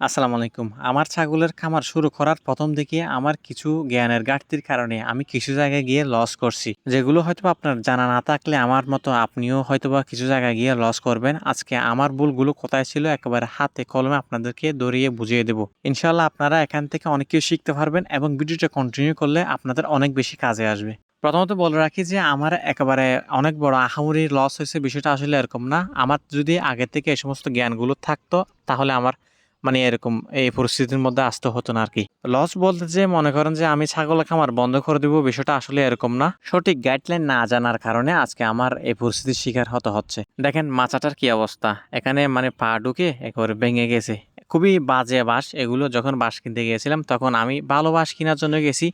আসসালামু আলাইকুম। আমার ছাগলের খামার শুরু করার প্রথম দিকে আমার কিছু জ্ঞানের ঘাটতির কারণে আমি কিছু জায়গায় গিয়ে লস করছি। যেগুলো হয়তো আপনার জানা না থাকলে আমার মতো আপনিও হয়তোবা কিছু জায়গায় গিয়ে লস করবেন। আজকে আমার ভুলগুলো কোথায় ছিল একেবারে হাতে কলমে আপনাদেরকে দৌড়িয়ে বুঝিয়ে দেবো। ইনশাল্লাহ আপনারা এখান থেকে অনেক কিছু শিখতে পারবেন এবং ভিডিওটা কন্টিনিউ করলে আপনাদের অনেক বেশি কাজে আসবে। প্রথমত বলে রাখি যে আমার একেবারে অনেক বড় আহামরি লস হয়েছে, বিষয়টা আসলে এরকম না। আমার যদি আগে থেকে এই সমস্ত জ্ঞানগুলো থাকতো, তাহলে আমার মানে এরকম এই পরিস্থিতির মধ্যে আসতে হতো না আর কি লস বলতে যে মনে করেন যে আমি ছাগল খামার বন্ধ করে দিব বিষয়টা আসলে এরকম না। সঠিক গাইডলাইন না জানার কারণে আজকে আমার এই পরিস্থিতির শিকার হতে হচ্ছে। দেখেন মাচাটার কি অবস্থা। এখানে মানে পা ঢুকে একেবারে ভেঙে গেছে। খুবই বাজে বাঁশ। এগুলো যখন বাঁশ কিনতে গিয়েছিলাম, তখন আমি ভালো বাঁশ কেনার জন্য গেছি।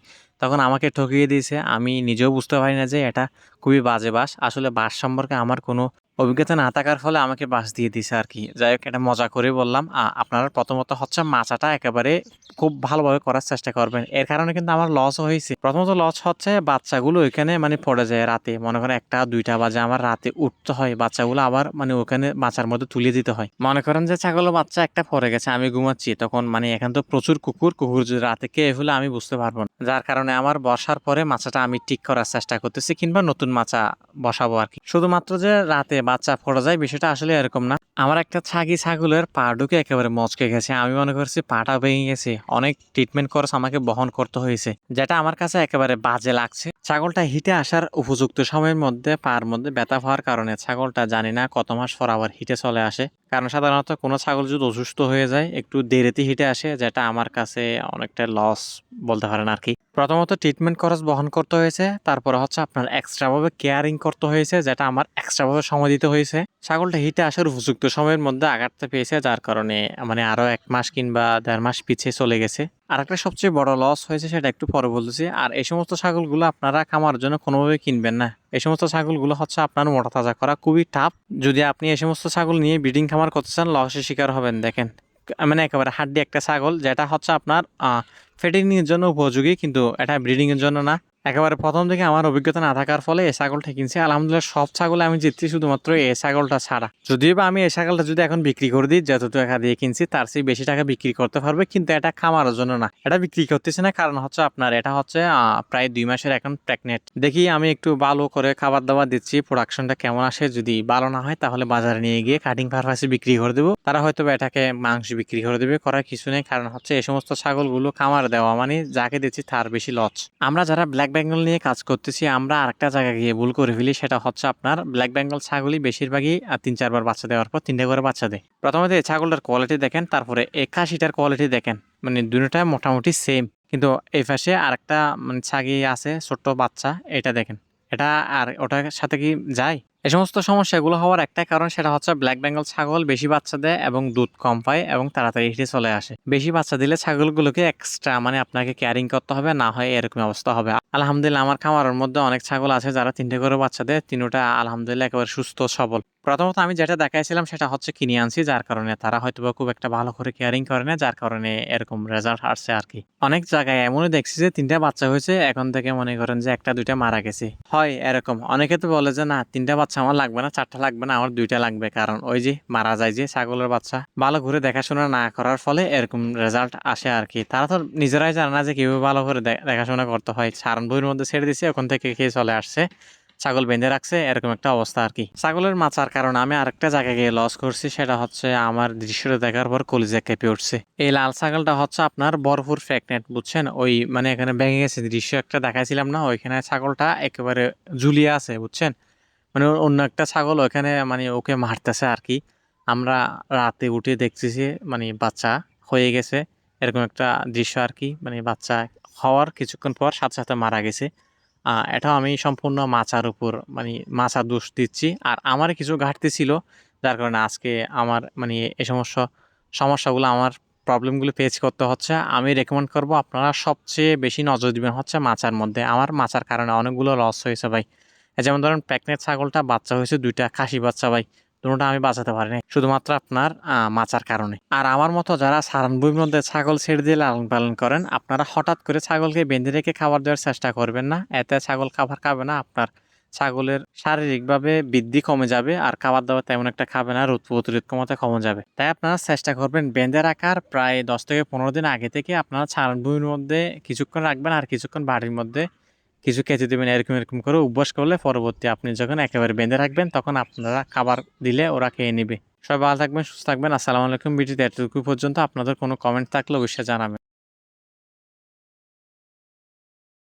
তখন আমাকে ঠকিয়ে দিয়েছে। আমি নিজেও বুঝতে পারি না যে এটা খুবই বাজে বাঁশ। আসলে বাঁশ সম্পর্কে আমার কোনো অভিজ্ঞতা না থাকার ফলে আমাকে বাস দিয়ে দিছে আর কি যাই হোক, এটা মজা করে বললাম। আপনারা প্রথমত হচ্ছে মাচাটা একেবারে খুব ভালোভাবে করার চেষ্টা করবেন। এর কারণে কিন্তু আমার লস হয়েছে। প্রথমত লস হচ্ছে বাচ্চাগুলো ওইখানে মানে পড়ে যায় রাতে। মনে করেন একটা, দুইটা বাজে আমার রাতে উঠতে হয়। বাচ্চাগুলো আবার মানে ওখানে মাচার মধ্যে তুলে দিতে হয়। মনে করেন যে ছাগলের বাচ্চা একটা পড়ে গেছে, আমি ঘুমাচ্ছি। তখন মানে এখান তো প্রচুর কুকুর কুকুর যদি রাতে কে হলে আমি বুঝতে পারব না। যার কারণে আমার বসার পরে মাচাটা আমি ঠিক করার চেষ্টা করতেছি, কিংবা নতুন মাচা বসাবো আর কি শুধুমাত্র যে রাতে বাচ্চা পড়ে যায়, বিষয়টা আসলে এরকম না। আমার একটা ছাগি ছাগলের পা ঢুকে একেবারে মচকে গেছে। আমি মনে করছি পাটা ভেঙে গেছে। অনেক ট্রিটমেন্ট খরচ আমাকে বহন করতে হয়েছে, যেটা আমার কাছে একেবারে বাজে লাগছে। ছাগলটা হিটে আসার উপযুক্ত সময়ের মধ্যে, পার মধ্যে ব্যথা হওয়ার কারণে ছাগলটা জানি না কত মাস পর আবার হিটে চলে আসে। কারণ সাধারণত কোনো ছাগল যদি অসুস্থ হয়ে যায়, একটু দেরিতে হিটে আসে, যেটা আমার কাছে অনেকটা লস বলতে পারেন আর কি প্রথমত ট্রিটমেন্ট খরচ বহন করতে হয়েছে, তারপরে হচ্ছে আপনার এক্সট্রাভাবে কেয়ারিং করতে হয়েছে, যেটা আমার এক্সট্রাভাবে সময় দিতে হয়েছে। ছাগলটা হিটে আসার উপযুক্ত সময়ের মধ্যে আঘাতটা পেয়েছে, যার কারণে মানে আরও এক মাস কিংবা দেড় মাস পিছিয়ে চলে গেছে। আর একটা সবচেয়ে বড় লস হয়েছে সেটা একটু পরে বলতেছি। আর এই সমস্ত ছাগলগুলো আপনারা খামার জন্য কোনোভাবে কিনবেন না। এই সমস্ত ছাগলগুলো হচ্ছে আপনার মোটা তাজা করা, খুবই টাফ যদি আপনি এই সমস্ত ছাগল নিয়ে ব্রিডিং খামার করতে চান লসের শিকার হবেন, দেখেন। মানে একেবারে হাড্ডি একটা ছাগল, যেটা হচ্ছে আপনার ফেটিং এর জন্য উপযোগী, কিন্তু এটা ব্রিডিংয়ের জন্য না। একেবারে প্রথম থেকে আমার অভিজ্ঞতা না থাকার ফলে এই ছাগলটা কিনছি আলহামদুলিল্লাহ, সব ছাগলে আমি জিতছি শুধুমাত্র এ ছাগলটা ছাড়া। যদিও বা আমি এ ছাগলটা যদি এখন বিক্রি করে দিই যত টাকা দিয়ে কিনছি, তার চেয়ে বেশি টাকা বিক্রি করতে পারবে, কিন্তু এটা খামারের জন্য না। এটা বিক্রি করতেছে না, কারণ হচ্ছে আপনার, এটা হচ্ছে প্রায় দুই মাসের এখন প্রেগনেন্ট দেখি আমি একটু ভালো করে খাবার দাবার দিচ্ছি প্রোডাকশনটা কেমন আসে, যদি ভালো না হয়, তাহলে বাজারে নিয়ে গিয়ে কাটিং পারপাসে বিক্রি করে দেবো। তারা হয়তো এটাকে মাংস বিক্রি করে দেবে, করার কিছু নেই, কারণ হচ্ছে এই সমস্ত ছাগলগুলো খামার দেওয়া মানে যাকে দিচ্ছি তার বেশি লস। আমরা যারা ব্ল্যাক বেঙ্গল নিয়ে কাজ করতেছি, আমরা আরেকটা জায়গায় গিয়ে ভুল করে ফেলি, সেটা হচ্ছে আপনার ব্ল্যাক বেঙ্গল ছাগলই বেশিরভাগই আর তিন চারবার বাচ্চা দেওয়ার পর তিনটে করে বাচ্চা দেয়। প্রথমত এই ছাগলটার কোয়ালিটি দেখেন, তারপরে একাশিটার কোয়ালিটি দেখেন। মানে দুটোটা মোটামুটি সেম কিন্তু এই পাশে আরেকটা মানে ছাগি আছে, ছোট্ট বাচ্চা, এটা দেখেন। এটা আর ওটার সাথে কি যায়? এই সমস্ত সমস্যাগুলো হওয়ার একটা কারণ সেটা হচ্ছে ব্ল্যাক বেঙ্গল ছাগল বেশি বাচ্চা দেয় এবং দুধ কম পায় এবং তাড়াতাড়ি হিটে চলে আসে। বেশি বাচ্চা দিলে ছাগলগুলোকে এক্সট্রা মানে আপনাকে কেয়ারিং করতে হবে, না হয় এরকম অবস্থা হবে। আলহামদুলিল্লাহ, আমার খামারের মধ্যে অনেক ছাগল আছে যারা তিনটে করে বাচ্চা দেয়, তিনটা আলহামদুলিল্লাহ একেবারে সুস্থ, সবল। প্রথমত আমি যেটা দেখাইছিলাম সেটা হচ্ছে কিনে আনছি যার কারণে তারা হয়তো খুব একটা ভালো করে কেয়ারিং করে না, যার কারণে এরকম রেজাল্ট আসছে আর কি অনেক জায়গায় এমনই দেখছি যে তিনটা বাচ্চা হয়েছে, এখন থেকে মনে করেন যে একটা, দুইটা মারা গেছে। হয় এরকম। অনেকে তো বলে যে, না, তিনটা বাচ্চা আমার লাগবে না, চারটা লাগবে না, আমার দুইটা লাগবে। কারণ ওই যে মারা যায় যে ছাগলের বাচ্চা। ভালো করে দেখাশোনা না করার ফলে এরকম রেজাল্ট আসে আর কি তারা তো নিজেরাই জানে না যে কীভাবে ভালো করে দেখাশোনা করতে হয়। সারান বইয়ের মধ্যে ছেড়ে দিছে ওখান থেকে খেয়ে চলে আসছে। ছাগল বেঁধে রাখছে, এরকম একটা অবস্থা আর কি। ছাগলের মাচার কারণে আমি আরেকটা জায়গায় গিয়ে লস করছি, সেটা হচ্ছে আমার দৃশ্যটা দেখার পর কলিজা কেঁপে উঠছে। এই লাল ছাগলটা হচ্ছে আপনার ভরপুর প্রেগনেন্ট বুঝছেন? ওই মানে এখানে ভেঙে গেছে, দৃশ্য একটা দেখাইছিলাম না, ওইখানে ছাগলটা একেবারে ঝুলিয়ে আছে, বুঝছেন? মানে অন্য একটা ছাগল ওখানে মানে ওকে মারতেছে আর কি। আমরা রাতে উঠে দেখতেছি মানে বাচ্চা হয়ে গেছে, এরকম একটা দৃশ্য আর কি মানে বাচ্চা হওয়ার কিছুক্ষণ পর সাথে সাথে মারা গেছে। এটাও আমি সম্পূর্ণ মাচার উপর মানে মাছা দোষ দিচ্ছি। আর আমার কিছু ঘাটতি ছিল, যার কারণে আজকে আমার মানে এ সমস্যা, সমস্যাগুলো আমার প্রবলেমগুলো ফেস করতে হচ্ছে। আমি রেকমেন্ড করব আপনারা সবচেয়ে বেশি নজর দিবেন হচ্ছে মাচার মধ্যে। আমার মাচার কারণে অনেকগুলো লস হয়েছে ভাই। যেমন ধরেন প্যাকনেট ছাগলটা বাচ্চা হয়েছে, দুইটা খাসি বাচ্চা ভাই। দুটোটা আমি বাঁচাতে পারিনি, শুধুমাত্র আপনার মাচার কারণে। আর আমার মতো যারা সারানবুর মধ্যে ছাগল ছেড়ে দিয়ে লালন পালন করেন, আপনারা হঠাৎ করে ছাগলকে বেঁধে রেখে খাবার দেওয়ার চেষ্টা করবেন না। এতে ছাগল খাবার খাবে না, আপনার ছাগলের শারীরিকভাবে বৃদ্ধি কমে যাবে, আর খাবার দাবার তেমন একটা খাবে না রোদ প্রতিরোধ ক্ষমতা কমে যাবে। তাই আপনারা চেষ্টা করবেন বেঁধে রাখার। প্রায় দশ থেকে পনেরো দিন আগে থেকে আপনারা ছাগল ভূমির মধ্যে কিছুক্ষণ রাখবেন, আর কিছুক্ষণ বাড়ির মধ্যে কিছু খেতে দেবেন, এরকম এরকম করে উপবাস করলে পরবর্তী আপনি যখন একেবারে বেঁধে রাখবেন, তখন আপনারা খাবার দিলে ওরা খেয়ে নেবে। সবাই ভালো থাকবেন, সুস্থ থাকবেন। আসসালামু আলাইকুম ভিডিওতে এতটুকু পর্যন্ত। আপনাদের কোনো কমেন্ট থাকলে অবশ্যই জানাবেন।